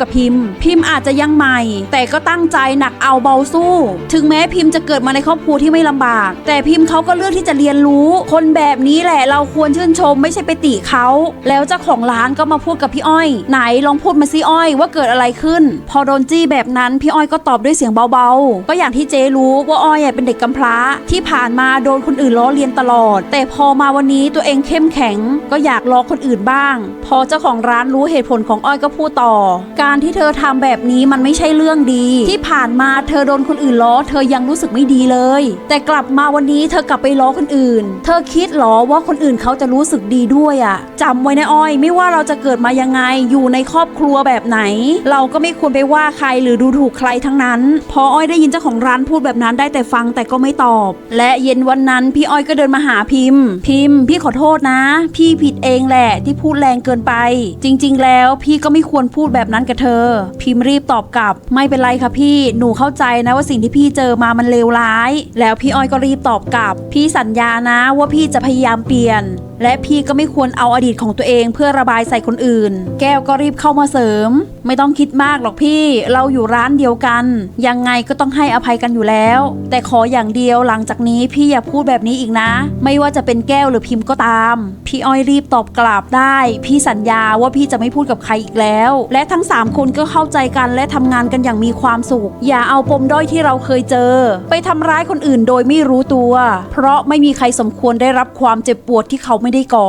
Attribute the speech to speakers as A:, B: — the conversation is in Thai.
A: กับพิมพ์ พิมพ์อาจจะยังใหม่ แต่ก็ตั้งใจหนักเอาเบาสู้ ถึงแม้พิมพ์จะเกิดมาในครอบครัวที่ไม่ลำบาก แต่พิมพ์เขาก็เลือกที่จะเรียนรู้ คนแบบนี้แหละเราควรชื่นชม ไม่ใช่ไปติเขา แล้วเจ้าของร้านก็มาพูดกับพี่อ้อย ไหนลองพูดมาสิอ้อยว่าเกิดอะไรขึ้น พอโดนจี้แบบนั้นพี่อ้อยก็ตอบด้วยเสียงเบาๆ ก็อย่างที่เจรู้ว่าอ้อยเป็นเด็กกำพร้า ที่ผ่านมาโดนคนอื่นล้อเลียนตลอด แต่พอมาวันนี้ตัวเองเข้มแข็ง ก็อยากล้อคนอื่นบ้าง พอเจ้าของร้านรู้เหตุผลของอ้อยก็พูดต่อการที่เธอทำแบบนี้มันไม่ใช่เรื่องดี ที่ผ่านมาเธอโดนคนอื่นล้อ เธอยังรู้สึกไม่ดีเลย แต่กลับมาวันนี้เธอกลับไปล้อคนอื่น เธอคิดหรอว่าคนอื่นเขาจะรู้สึกดีด้วยอะ่ะจำไว้นะอ้อย ไม่ว่าเราจะเกิดมายังไงอยู่ในครอบครัวแบบไหน เราก็ไม่ควรไปว่าใครหรือดูถูกใครทั้งนั้น พออ้อยได้ยินเจ้าของร้านพูดแบบนั้นได้แต่ฟังแต่ก็ไม่ตอบ และเย็นวันนั้นพี่อ้อยก็เดินมาหาพิมพ์ พิมพ์ พี่ขอโทษนะ พี่ผิดเองแหละที่พูดแรงเกินไป จริง ๆ แล้วพี่ก็ไม่ควรพูดแบบนั้นกับเธอ พิมพ์รีบตอบกลับ ไม่เป็นไรค่ะพี่หนูเข้าใจนะว่าสิ่งที่พี่เจอมามันเลวร้าย แล้วพี่อ้อยก็รีบตอบกลับ พี่สัญญานะว่าพี่จะพยายามเปลี่ยน และพี่ก็ไม่ควรเอาอดีตของตัวเองเพื่อระบายใส่คนอื่น แก้วก็รีบเข้ามาเสริม ไม่ต้องคิดมากหรอกพี่เราอยู่ร้านเดียวกัน ยังไงก็ต้องให้อภัยกันอยู่แล้ว แต่ขออย่างเดียวหลังจากนี้พี่อย่าพูดแบบนี้อีกนะ ไม่ว่าจะเป็นแก้วหรือพิมพ์ก็ตาม พี่อ้อยรีบตอบกลับได้ พี่สัญญาว่าพี่จะไม่พูดกับใครอีกแล้ว และทั้งสามคนก็เข้าใจกันและทำงานกันอย่างมีความสุข อย่าเอาปมด้อยที่เราเคยเจอ ไปทำร้ายคนอื่นโดยไม่รู้ตัว เพราะไม่มีใครสมควรได้รับความเจ็บปวดที่เขาไม่ได้ก่อ